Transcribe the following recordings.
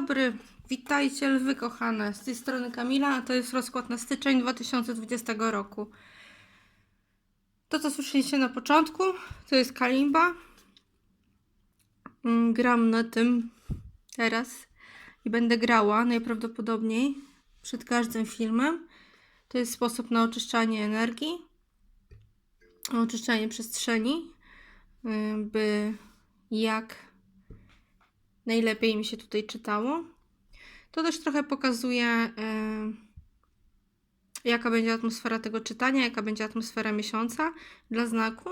Dobry, witajcie lwy kochane. Z tej strony Kamila, a to jest rozkład na styczeń 2020 roku. To, co słyszeliście na początku, to jest kalimba. Mm, Gram na tym teraz i będę grała najprawdopodobniej przed każdym filmem. To jest sposób na oczyszczanie energii, oczyszczanie przestrzeni, y, by jak najlepiej mi się tutaj czytało. To też trochę pokazuje, e, jaka będzie atmosfera tego czytania, jaka będzie atmosfera miesiąca dla znaku.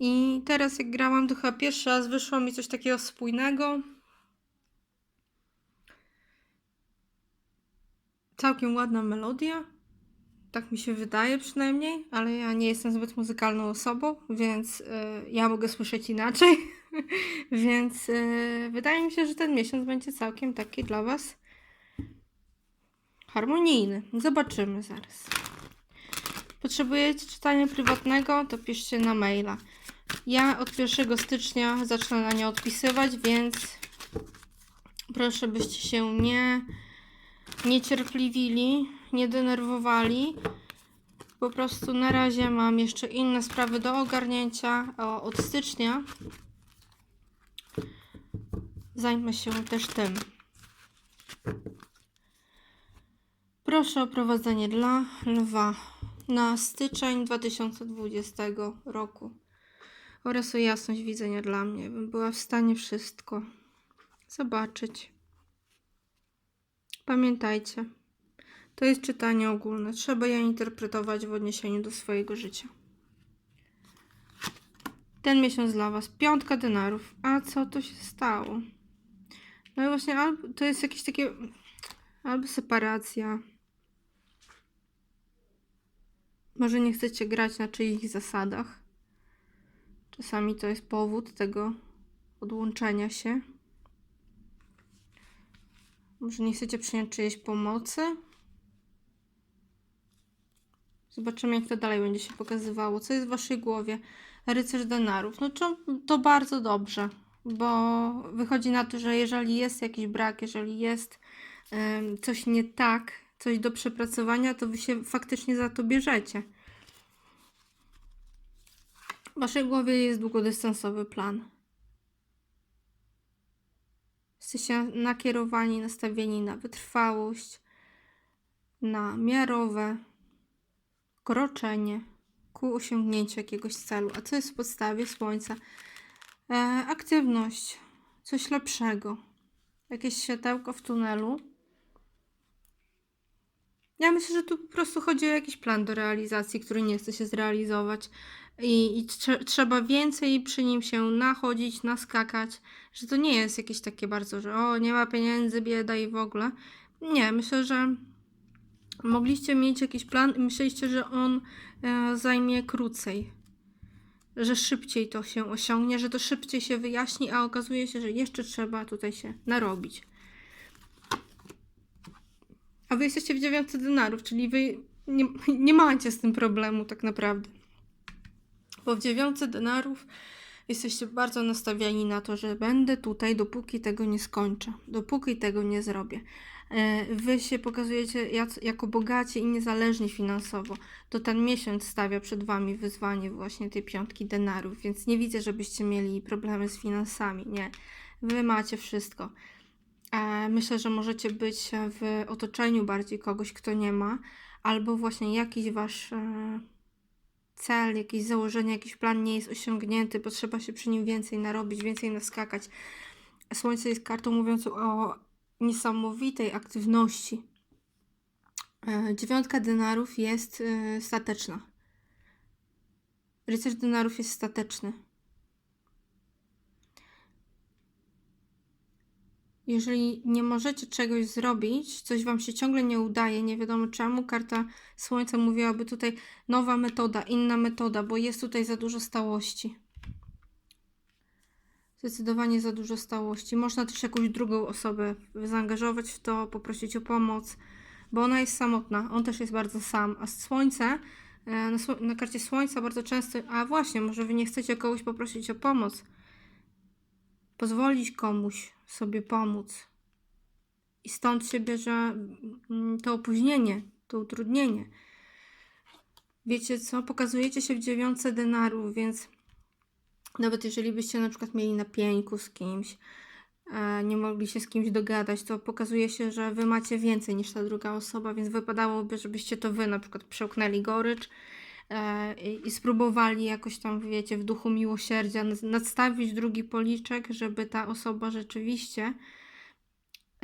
I teraz, jak grałam, to chyba pierwszy raz wyszło mi coś takiego spójnego. Całkiem ładna melodia. Tak mi się wydaje przynajmniej, ale ja nie jestem zbyt muzykalną osobą, więc e, ja mogę słyszeć inaczej. więc e, wydaje mi się, że ten miesiąc będzie całkiem taki dla Was harmonijny. Zobaczymy zaraz. Potrzebujecie czytania prywatnego, to piszcie na maila. Ja od 1 stycznia zacznę na nie odpisywać, więc proszę byście się nie niecierpliwili, nie denerwowali. Po prostu na razie mam jeszcze inne sprawy do ogarnięcia. od stycznia zajmę się też tym. Proszę o prowadzenie dla lwa na styczeń 2020 roku oraz o jasność widzenia dla mnie, bym była w stanie wszystko zobaczyć. Pamiętajcie, to jest czytanie ogólne. Trzeba je interpretować w odniesieniu do swojego życia. Ten miesiąc dla Was. Piątka denarów. A co to się stało? No i właśnie to jest jakieś takie albo separacja. Może nie chcecie grać na czyichś zasadach. Czasami to jest powód tego odłączenia się. Może nie chcecie przyjąć czyjejś pomocy? Zobaczymy, jak to dalej będzie się pokazywało. Co jest w waszej głowie? Rycerz denarów. No to bardzo dobrze, bo wychodzi na to, że jeżeli jest jakiś brak, jeżeli jest coś nie tak, coś do przepracowania, to wy się faktycznie za to bierzecie. W waszej głowie jest długodystansowy plan. Jesteście nakierowani, nastawieni na wytrwałość, na miarowe kroczenie ku osiągnięciu jakiegoś celu. A co jest w podstawie Słońca? E, aktywność, coś lepszego, jakieś światełko w tunelu. Ja myślę, że tu po prostu chodzi o jakiś plan do realizacji, który nie chce się zrealizować. I, i trze- trzeba więcej przy nim się nachodzić, naskakać, że to nie jest jakieś takie bardzo, że o, nie ma pieniędzy, bieda i w ogóle. Nie, myślę, że mogliście mieć jakiś plan i myśleliście, że on e, zajmie krócej. Że szybciej to się osiągnie, że to szybciej się wyjaśni, a okazuje się, że jeszcze trzeba tutaj się narobić. A wy jesteście w dziewiątce denarów, czyli wy nie, nie macie z tym problemu tak naprawdę. Bo w dziewiątce denarów jesteście bardzo nastawieni na to, że będę tutaj, dopóki tego nie skończę, dopóki tego nie zrobię. E, Wy się pokazujecie jako bogaci i niezależni finansowo. To ten miesiąc stawia przed Wami wyzwanie właśnie tej piątki denarów, więc nie widzę, żebyście mieli problemy z finansami. Nie. Wy macie wszystko. E, Myślę, że możecie być w otoczeniu bardziej kogoś, kto nie ma, albo właśnie jakiś wasz e, cel, jakieś założenie, jakiś plan nie jest osiągnięty, potrzeba się przy nim więcej narobić, więcej naskakać. Słońce jest kartą mówiącą o niesamowitej aktywności. E, Dziewiątka denarów jest e, stateczna. Rycerz denarów jest stateczny. Jeżeli nie możecie czegoś zrobić, coś wam się ciągle nie udaje, nie wiadomo czemu, karta Słońca mówiłaby tutaj nowa metoda, inna metoda, bo jest tutaj za dużo stałości. Zdecydowanie za dużo stałości. Można też jakąś drugą osobę zaangażować w to, poprosić o pomoc, bo ona jest samotna. On też jest bardzo sam. A Słońce, e, na, na karcie Słońca bardzo często, a właśnie, może wy nie chcecie kogoś poprosić o pomoc. Pozwolić komuś sobie pomóc. I stąd się bierze mm, to opóźnienie, to utrudnienie. Wiecie co? Pokazujecie się w dziewiątce denarów, więc nawet jeżeli byście na przykład mieli na pieńku z kimś, e, nie mogli się z kimś dogadać, to pokazuje się, że wy macie więcej niż ta druga osoba, więc wypadałoby, żebyście to wy na przykład przełknęli gorycz i, i spróbowali jakoś tam, wiecie, w duchu miłosierdzia nad- nadstawić drugi policzek, żeby ta osoba rzeczywiście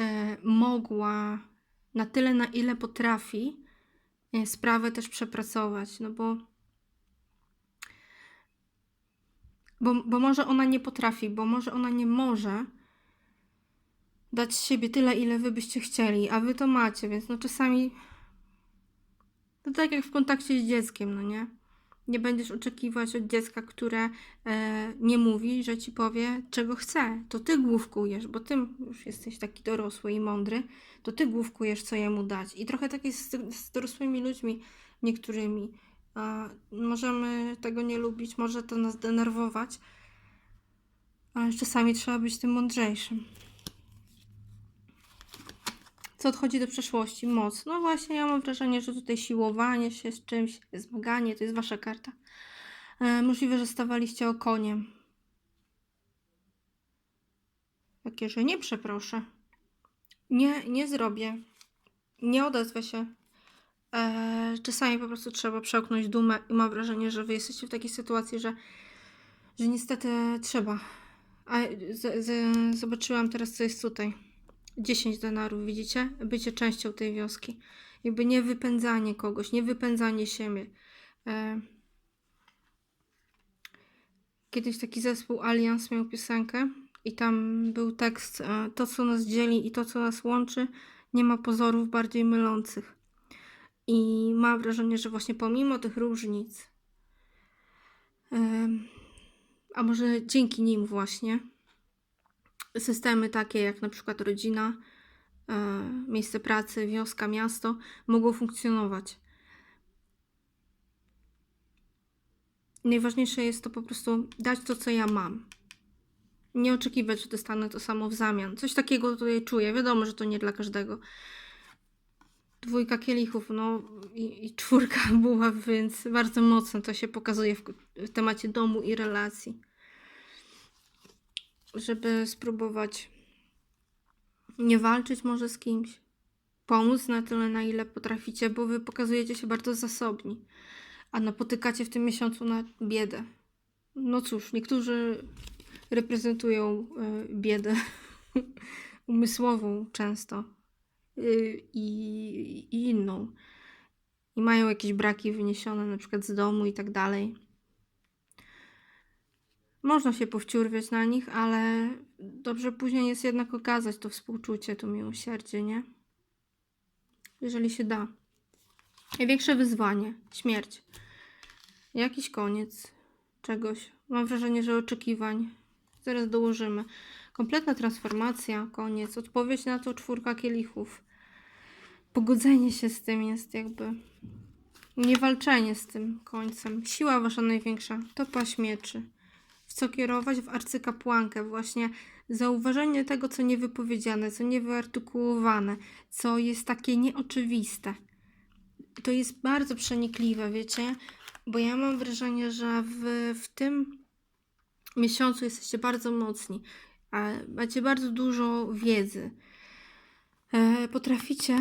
e, mogła na tyle, na ile potrafi, e, sprawę też przepracować, no bo bo, bo może ona nie potrafi, bo może ona nie może dać siebie tyle, ile wy byście chcieli, a wy to macie, więc no czasami to tak jak w kontakcie z dzieckiem, no nie? Nie będziesz oczekiwać od dziecka, które e, nie mówi, że ci powie, czego chce. To ty główkujesz, bo ty już jesteś taki dorosły i mądry, to ty główkujesz, co jemu dać. I trochę tak jest z, z dorosłymi ludźmi niektórymi. A możemy tego nie lubić, może to nas denerwować, ale czasami trzeba być tym mądrzejszym. Co odchodzi do przeszłości? Moc. No właśnie, ja mam wrażenie, że tutaj siłowanie się z czymś, zmaganie, to jest wasza karta. E, możliwe, że stawaliście o koniem. Takie, że nie przeproszę. Nie, nie zrobię. Nie odezwę się. E, czasami po prostu trzeba przełknąć dumę i mam wrażenie, że wy jesteście w takiej sytuacji, że, że niestety trzeba. A z, z, zobaczyłam teraz, co jest tutaj. 10 denarów, widzicie? Bycie częścią tej wioski. Jakby nie wypędzanie kogoś, nie wypędzanie siebie. E, kiedyś taki zespół Allianz miał piosenkę i tam był tekst e, to, co nas dzieli i to, co nas łączy, nie ma pozorów bardziej mylących. I mam wrażenie, że właśnie pomimo tych różnic, em, a może dzięki nim właśnie, systemy takie jak na przykład rodzina, e, miejsce pracy, wioska, miasto mogą funkcjonować. Najważniejsze jest to po prostu dać to, co ja mam. Nie oczekiwać, że dostanę to samo w zamian. Coś takiego tutaj czuję. Wiadomo, że to nie dla każdego. Dwójka kielichów, no i, i czwórka buław, więc bardzo mocno to się pokazuje w, w temacie domu i relacji. Żeby spróbować nie walczyć może z kimś, pomóc na tyle, na ile potraficie, bo wy pokazujecie się bardzo zasobni, a napotykacie w tym miesiącu na biedę. No cóż, niektórzy reprezentują e, biedę umysłową często y, i, i inną. I mają jakieś braki wyniesione na przykład z domu i tak dalej. Można się powciurwiać na nich, ale dobrze później jest jednak okazać to współczucie, to miłosierdzie, nie? Jeżeli się da. Największe wyzwanie śmierć. Jakiś koniec czegoś. Mam wrażenie, że oczekiwań. Zaraz dołożymy. Kompletna transformacja, koniec. Odpowiedź na to czwórka kielichów. Pogodzenie się z tym jest jakby. Niewalczenie z tym końcem. Siła wasza największa. To paść mieczy. W co kierować? W arcykapłankę. Właśnie zauważenie tego, co niewypowiedziane, co niewyartykułowane, co jest takie nieoczywiste. To jest bardzo przenikliwe, wiecie? Bo ja mam wrażenie, że w, w tym miesiącu jesteście bardzo mocni. a Macie bardzo dużo wiedzy. E, Potraficie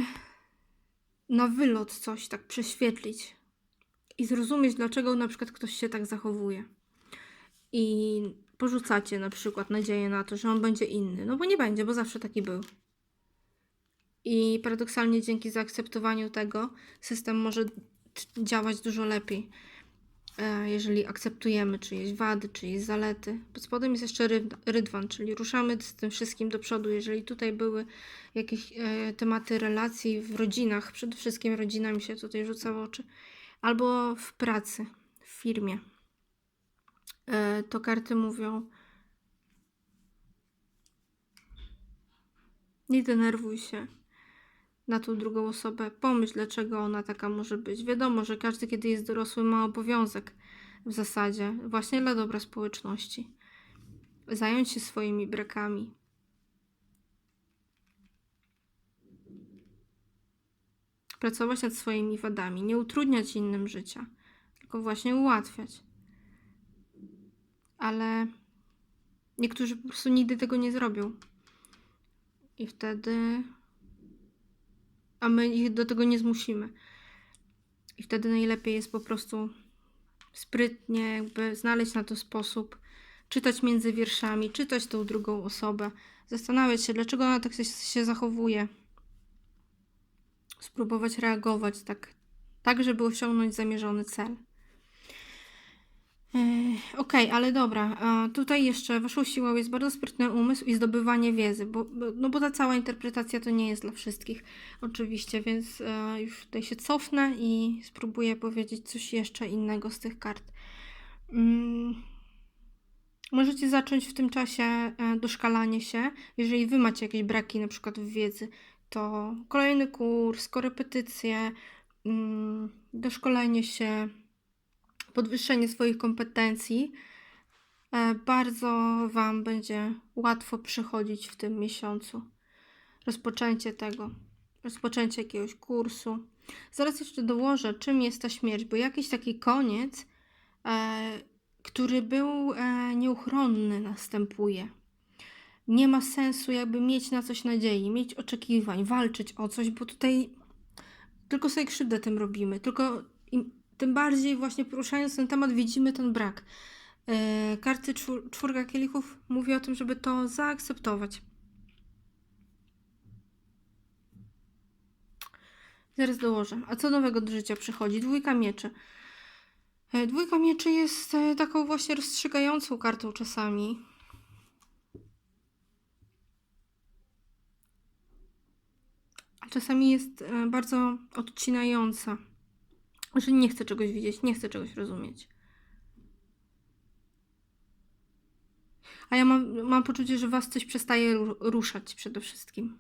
na wylot coś tak prześwietlić i zrozumieć, dlaczego na przykład ktoś się tak zachowuje. I porzucacie na przykład nadzieję na to, że on będzie inny. No bo nie będzie, bo zawsze taki był. I paradoksalnie dzięki zaakceptowaniu tego system może działać dużo lepiej, e, jeżeli akceptujemy czyjeś wady, czyjeś zalety. Pod spodem jest jeszcze ryd- rydwan, czyli ruszamy z tym wszystkim do przodu. Jeżeli tutaj były jakieś e, tematy relacji w rodzinach, przede wszystkim rodzina mi się tutaj rzuca w oczy, albo w pracy, w firmie, to karty mówią: Nie denerwuj się na tą drugą osobę. Pomyśl, dlaczego ona taka może być. Wiadomo, że każdy, kiedy jest dorosły, ma obowiązek w zasadzie, właśnie dla dobra społeczności, zająć się swoimi brakami. pracować nad swoimi wadami, nie utrudniać innym życia, tylko właśnie ułatwiać. Ale niektórzy po prostu nigdy tego nie zrobią. I wtedy. A my ich do tego nie zmusimy. I wtedy najlepiej jest po prostu sprytnie, jakby znaleźć na to sposób, czytać między wierszami, czytać tą drugą osobę, zastanawiać się, dlaczego ona tak się, zachowuje. Spróbować reagować tak, tak, żeby osiągnąć zamierzony cel. Yy, Okej, ale dobra. Tutaj jeszcze waszą siłą jest bardzo sprytny umysł i zdobywanie wiedzy, bo, bo, no bo ta cała interpretacja to nie jest dla wszystkich, oczywiście, więc e, już tutaj się cofnę i spróbuję powiedzieć coś jeszcze innego z tych kart. Mm. Możecie zacząć w tym czasie e, doszkalanie się. Jeżeli wy macie jakieś braki, na przykład w wiedzy, to kolejny kurs, korepetycje, mm, doszkolenie się, podwyższenie swoich kompetencji, e, bardzo Wam będzie łatwo przychodzić w tym miesiącu. Rozpoczęcie tego, rozpoczęcie jakiegoś kursu. Zaraz jeszcze dołożę, czym jest ta śmierć, bo jakiś taki koniec, e, który był e, nieuchronny, następuje. Nie ma sensu jakby mieć na coś nadziei, mieć oczekiwań, walczyć o coś, bo tutaj tylko sobie krzywdę tym robimy. Tylko tym bardziej właśnie poruszając ten temat widzimy ten brak. E, karty czwór, czwórka kielichów mówi o tym, żeby to zaakceptować. Zaraz dołożę. A co nowego do życia przychodzi? Dwójka mieczy. E, Dwójka mieczy jest e, taką właśnie rozstrzygającą kartą czasami. A czasami jest bardzo odcinająca. Że nie chcę czegoś widzieć, nie chcę czegoś rozumieć. A ja mam, mam poczucie, że was coś przestaje ru- ruszać przede wszystkim.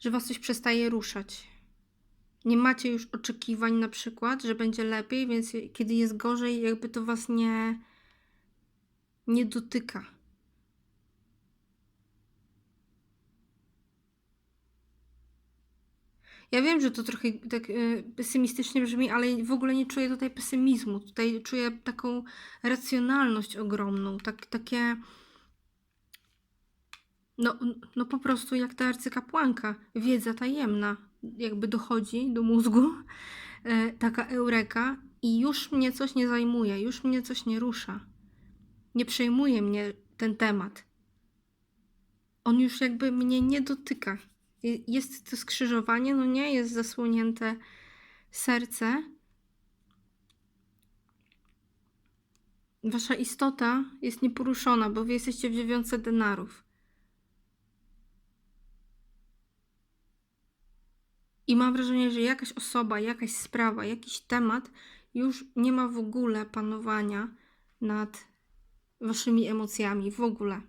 Że was coś przestaje ruszać. Nie macie już oczekiwań na przykład, że będzie lepiej, więc kiedy jest gorzej, jakby to was nie, nie dotyka. Ja wiem, że to trochę tak e, pesymistycznie brzmi, ale w ogóle nie czuję tutaj pesymizmu. Tutaj czuję taką racjonalność ogromną, tak, takie. No, no po prostu jak ta arcykapłanka, wiedza tajemna, jakby dochodzi do mózgu, e, taka eureka i już mnie coś nie zajmuje, już mnie coś nie rusza. Nie przejmuje mnie ten temat. On już jakby mnie nie dotyka. Je- Jest to skrzyżowanie, no nie, jest zasłonięte serce. Wasza istota jest nieporuszona, bo wy jesteście w dziewiątce denarów. I mam wrażenie, że jakaś osoba, jakaś sprawa, jakiś temat już nie ma w ogóle panowania nad waszymi emocjami, w ogóle.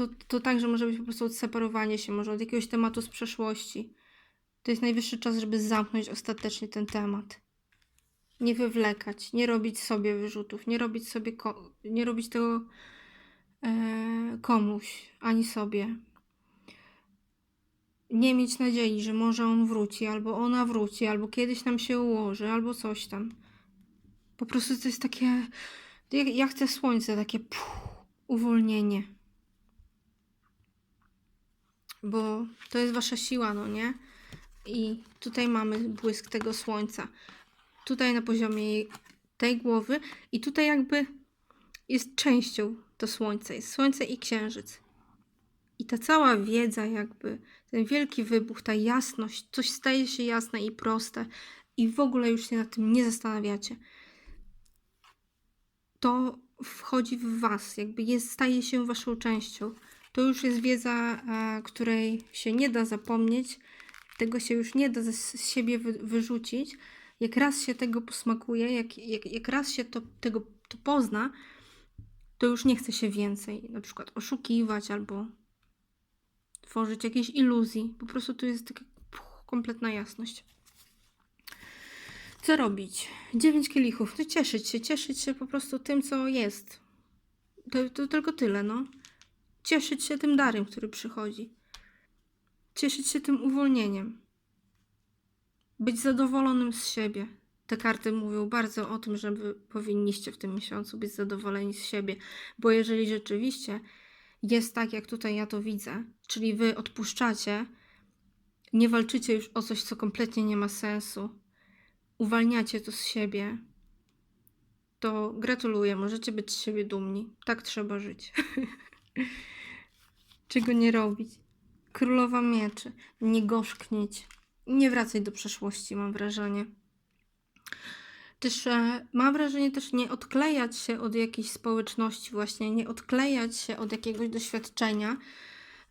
To, to także może być po prostu odseparowanie się może od jakiegoś tematu z przeszłości. To jest najwyższy czas, żeby zamknąć ostatecznie ten temat. Nie wywlekać, nie robić sobie wyrzutów, nie robić sobie nie robić tego e, komuś, ani sobie. Nie mieć nadziei, że może on wróci, albo ona wróci, albo kiedyś nam się ułoży, albo coś tam. Po prostu to jest takie. Ja, ja chcę słońce, takie puh, uwolnienie bo to jest wasza siła, no nie? I tutaj mamy błysk tego słońca. Tutaj na poziomie tej głowy i tutaj jakby jest częścią to słońce. Jest słońce i księżyc. I ta cała wiedza jakby, ten wielki wybuch, ta jasność, coś staje się jasne i proste i w ogóle już się nad tym nie zastanawiacie. To wchodzi w was, jakby jest, staje się waszą częścią. To już jest wiedza, której się nie da zapomnieć, tego się już nie da z siebie wy, wyrzucić. Jak raz się tego posmakuje, jak, jak, jak raz się to, tego to pozna, to już nie chce się więcej na przykład oszukiwać albo tworzyć jakiejś iluzji. Po prostu tu jest taka kompletna jasność. Co robić? Dziewięć kielichów. No cieszyć się, cieszyć się po prostu tym, co jest. To, to tylko tyle, no cieszyć się tym darem, który przychodzi. cieszyć się tym uwolnieniem. Być zadowolonym z siebie. Te karty mówią bardzo o tym, że powinniście w tym miesiącu być zadowoleni z siebie, bo jeżeli rzeczywiście jest tak, jak tutaj ja to widzę, czyli wy odpuszczacie, nie walczycie już o coś, co kompletnie nie ma sensu, uwalniacie to z siebie, to gratuluję, możecie być z siebie dumni. Tak trzeba żyć. Czego nie robić? Królowa mieczy. Nie gorzknieć. Nie wracaj do przeszłości, mam wrażenie. Też e, mam wrażenie też nie odklejać się od jakiejś społeczności właśnie, nie odklejać się od jakiegoś doświadczenia,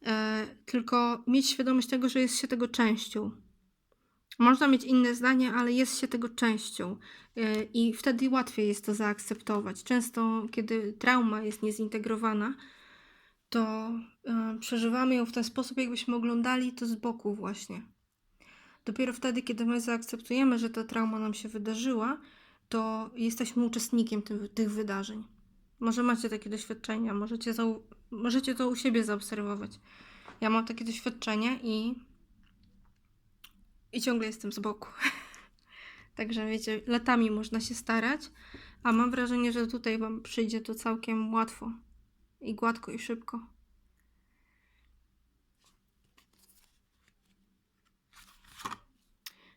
e, tylko mieć świadomość tego, że jest się tego częścią. Można mieć inne zdanie, ale jest się tego częścią e, i wtedy łatwiej jest to zaakceptować. Często, kiedy trauma jest niezintegrowana, to e, przeżywamy ją w ten sposób, jakbyśmy oglądali to z boku, właśnie. Dopiero wtedy, kiedy my zaakceptujemy, że ta trauma nam się wydarzyła, to jesteśmy uczestnikiem tym, tych wydarzeń. Może macie takie doświadczenia, możecie, możecie to u siebie zaobserwować. Ja mam takie doświadczenie i, i ciągle jestem z boku. Także wiecie, latami można się starać, a mam wrażenie, że tutaj Wam przyjdzie to całkiem łatwo i gładko i szybko.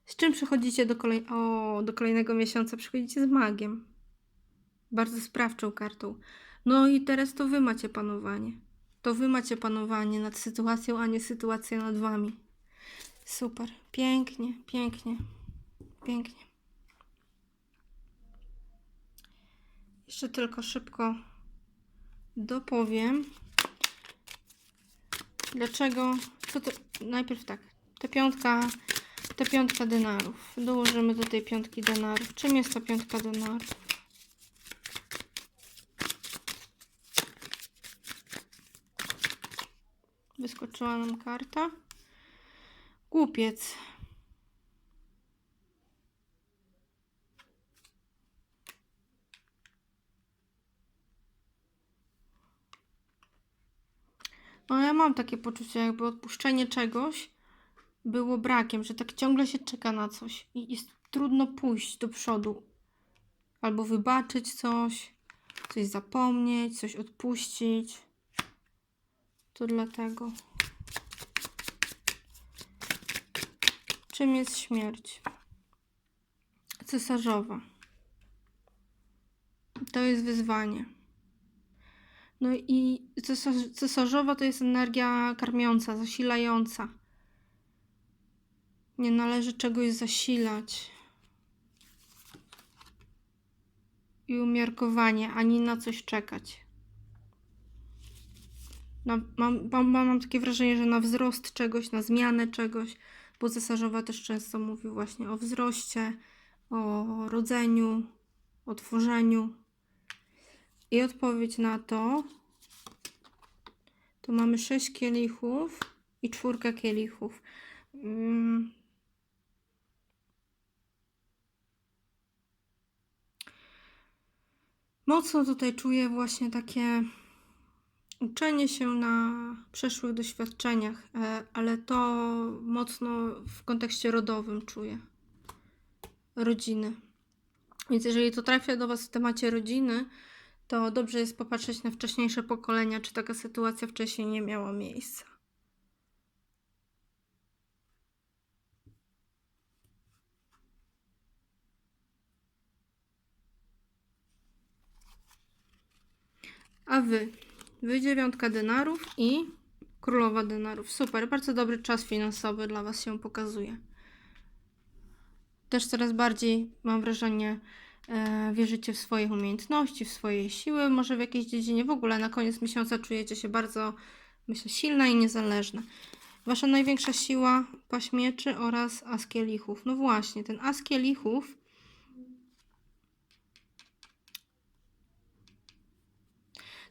Z czym przychodzicie do, kolej... o, do kolejnego miesiąca? Przychodzicie z magiem. Bardzo sprawczą kartą. No i teraz to wy macie panowanie. To wy macie panowanie nad sytuacją, a nie sytuacja nad wami. Super. Pięknie, pięknie, pięknie. Jeszcze tylko szybko dopowiem. Dlaczego? Co to? Najpierw tak. Ta piątka ta piątka denarów. Dołożymy do tej piątki denarów. Czym jest ta piątka denarów? Wyskoczyła nam karta. Głupiec. No ja mam takie poczucie, jakby odpuszczenie czegoś było brakiem, że tak ciągle się czeka na coś i jest trudno pójść do przodu. Albo wybaczyć coś, coś zapomnieć, coś odpuścić. To dlatego. Czym jest śmierć? Cesarzowa. To jest wyzwanie. No i cesarz, cesarzowa to jest energia karmiąca, zasilająca. Nie należy czegoś zasilać. I umiarkowanie, ani na coś czekać. Na, mam, mam, mam takie wrażenie, że na wzrost czegoś, na zmianę czegoś, bo cesarzowa też często mówi właśnie o wzroście, o rodzeniu, o tworzeniu. I odpowiedź na to to mamy sześć kielichów i czwórkę kielichów. Mm. Mocno tutaj czuję właśnie takie uczenie się na przeszłych doświadczeniach, e, ale to mocno w kontekście rodowym czuję. Rodziny. Więc jeżeli to trafia do Was w temacie rodziny, to dobrze jest popatrzeć na wcześniejsze pokolenia, czy taka sytuacja wcześniej nie miała miejsca. A wy? Wy dziewiątka denarów i królowa denarów. Super, bardzo dobry czas finansowy dla Was się pokazuje. Też coraz bardziej, mam wrażenie, wierzycie w swoje umiejętności, w swoje siły, może w jakiejś dziedzinie. W ogóle na koniec miesiąca czujecie się bardzo, myślę, silna i niezależna. Wasza największa siła, paść mieczy oraz as kielichów. No właśnie, ten as kielichów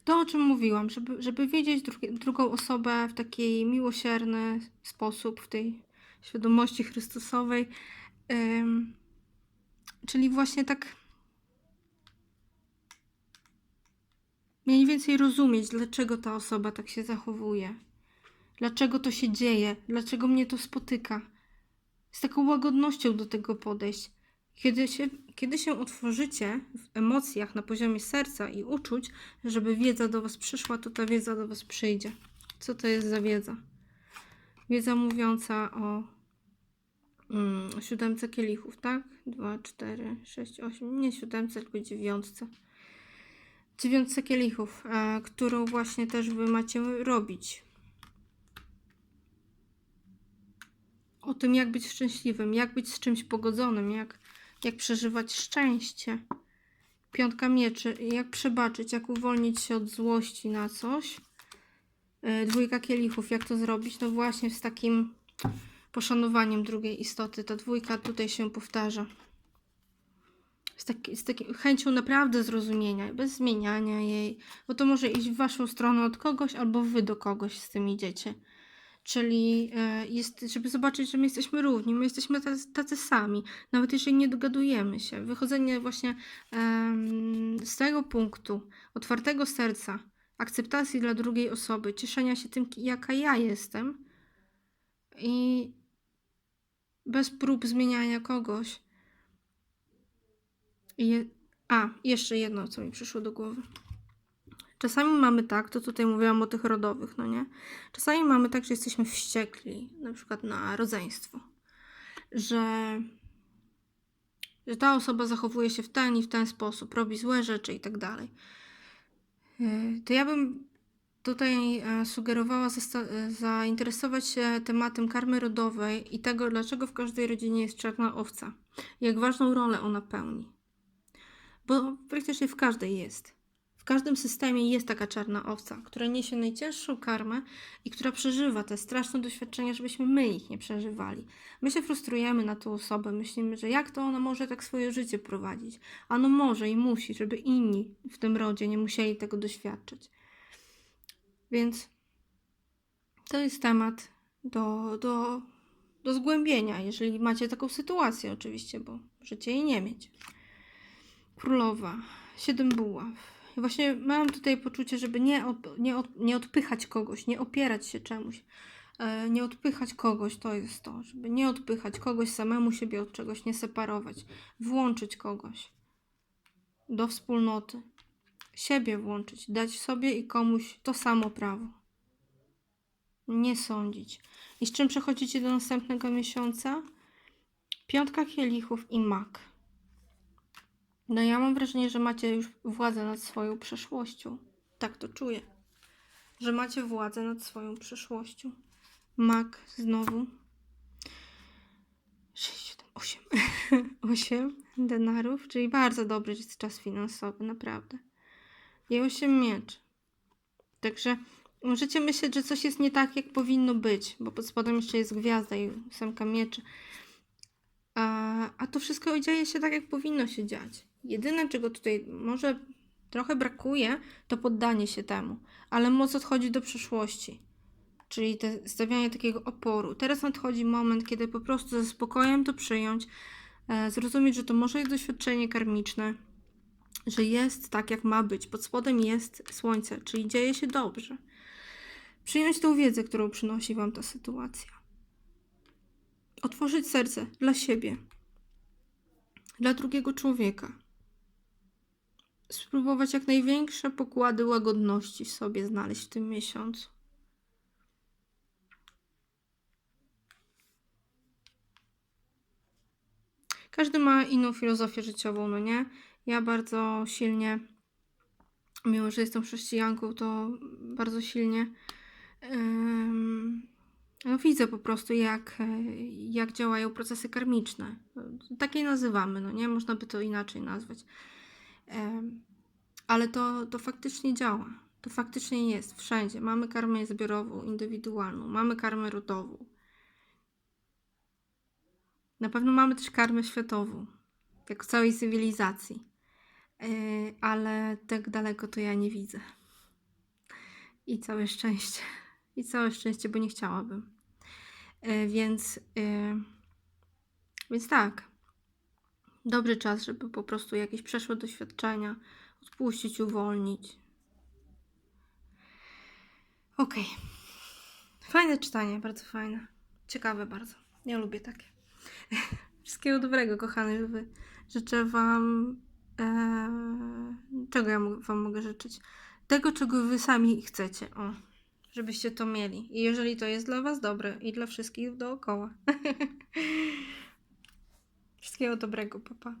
to, o czym mówiłam, żeby, żeby wiedzieć drugi, drugą osobę w taki miłosierny sposób, w tej świadomości Chrystusowej. Czyli właśnie tak mniej więcej rozumieć, dlaczego ta osoba tak się zachowuje. dlaczego to się dzieje, dlaczego mnie to spotyka. Z taką łagodnością do tego podejść. Kiedy się, kiedy się otworzycie w emocjach na poziomie serca i uczuć, żeby wiedza do Was przyszła, to ta wiedza do Was przyjdzie. Co to jest za wiedza? Wiedza mówiąca o mm, siódemce kielichów, tak? 2, 4, 6, 8, nie siódemce, tylko dziewiątce. Dziewiątce kielichów, e, którą właśnie też Wy macie robić. O tym, jak być szczęśliwym, jak być z czymś pogodzonym, jak, jak przeżywać szczęście. Piątka mieczy, jak przebaczyć, jak uwolnić się od złości na coś. E, Dwójka kielichów, jak to zrobić? No właśnie z takim poszanowaniem drugiej istoty. Ta dwójka tutaj się powtarza. Z, taki, z taką chęcią naprawdę zrozumienia, bez zmieniania jej, bo to może iść w waszą stronę od kogoś, albo wy do kogoś z tym idziecie. Czyli e, jest, żeby zobaczyć, że my jesteśmy równi, my jesteśmy tacy, tacy sami, nawet jeżeli nie dogadujemy się. Wychodzenie właśnie em, z tego punktu, otwartego serca, akceptacji dla drugiej osoby, cieszenia się tym, jaka ja jestem i bez prób zmieniania kogoś. Je... A, jeszcze jedno, co mi przyszło do głowy. Czasami mamy tak, to tutaj mówiłam o tych rodowych, no nie? Czasami mamy tak, że jesteśmy wściekli, na przykład na rodzeństwo, że, że ta osoba zachowuje się w ten i w ten sposób, robi złe rzeczy i tak dalej. Yy, To ja bym tutaj e, sugerowała e, zainteresować się tematem karmy rodowej i tego, dlaczego w każdej rodzinie jest czarna owca. Jak ważną rolę ona pełni. Bo praktycznie w każdej jest. W każdym systemie jest taka czarna owca, która niesie najcięższą karmę i która przeżywa te straszne doświadczenia, żebyśmy my ich nie przeżywali. My się frustrujemy na tą osobę, myślimy, że jak to ona może tak swoje życie prowadzić. A no może i musi, żeby inni w tym rodzie nie musieli tego doświadczyć. Więc to jest temat do, do, do zgłębienia, jeżeli macie taką sytuację oczywiście, bo możecie jej nie mieć. Królowa, siedem buław. I właśnie mam tutaj poczucie, żeby nie, op- nie, od- nie odpychać kogoś, nie opierać się czemuś, e, nie odpychać kogoś, to jest to, żeby nie odpychać kogoś samemu siebie od czegoś, nie separować, włączyć kogoś do wspólnoty, siebie włączyć, dać sobie i komuś to samo prawo. Nie sądzić. I z czym przechodzicie do następnego miesiąca? Piątka kielichów i mak. No ja mam wrażenie, że macie już władzę nad swoją przeszłością. Tak to czuję. Że macie władzę nad swoją przeszłością. Mak znowu. 6, 7, 8. 8 denarów, czyli bardzo dobry jest czas finansowy, naprawdę. I 8 miecz. Także możecie myśleć, że coś jest nie tak, jak powinno być, bo pod spodem jeszcze jest gwiazda i ósemka mieczy. A, a to wszystko dzieje się tak, jak powinno się dziać. Jedyne, czego tutaj może trochę brakuje, to poddanie się temu, ale moc odchodzi do przeszłości, czyli te stawianie takiego oporu. Teraz nadchodzi moment, kiedy po prostu ze spokojem to przyjąć, e, zrozumieć, że to może jest doświadczenie karmiczne, że jest tak, jak ma być. Pod spodem jest słońce, czyli dzieje się dobrze. Przyjąć tą wiedzę, którą przynosi Wam ta sytuacja. Otworzyć serce dla siebie, dla drugiego człowieka. Spróbować jak największe pokłady łagodności w sobie znaleźć w tym miesiącu. Każdy ma inną filozofię życiową, no nie? Ja bardzo silnie, mimo że jestem chrześcijanką, to bardzo silnie no widzę po prostu, jak, jak działają procesy karmiczne. Tak je nazywamy, no nie? Można by to inaczej nazwać. Ale to, to faktycznie działa. To faktycznie jest wszędzie. Mamy karmę zbiorową, indywidualną, mamy karmę rodową. Na pewno mamy też karmę światową, jak w całej cywilizacji. E, Ale tak daleko to ja nie widzę. I całe szczęście. I całe szczęście, bo nie chciałabym. E, Więc, e, więc tak. Dobry czas, żeby po prostu jakieś przeszłe doświadczenia odpuścić, uwolnić. Okej. Fajne czytanie, bardzo fajne. Ciekawe bardzo. Ja lubię takie. Wszystkiego dobrego, kochane żywy. Życzę Wam. E, czego ja Wam mogę życzyć? Tego, czego Wy sami chcecie. O, żebyście to mieli. I jeżeli to jest dla Was dobre i dla wszystkich dookoła. Wszystkiego dobrego, papa.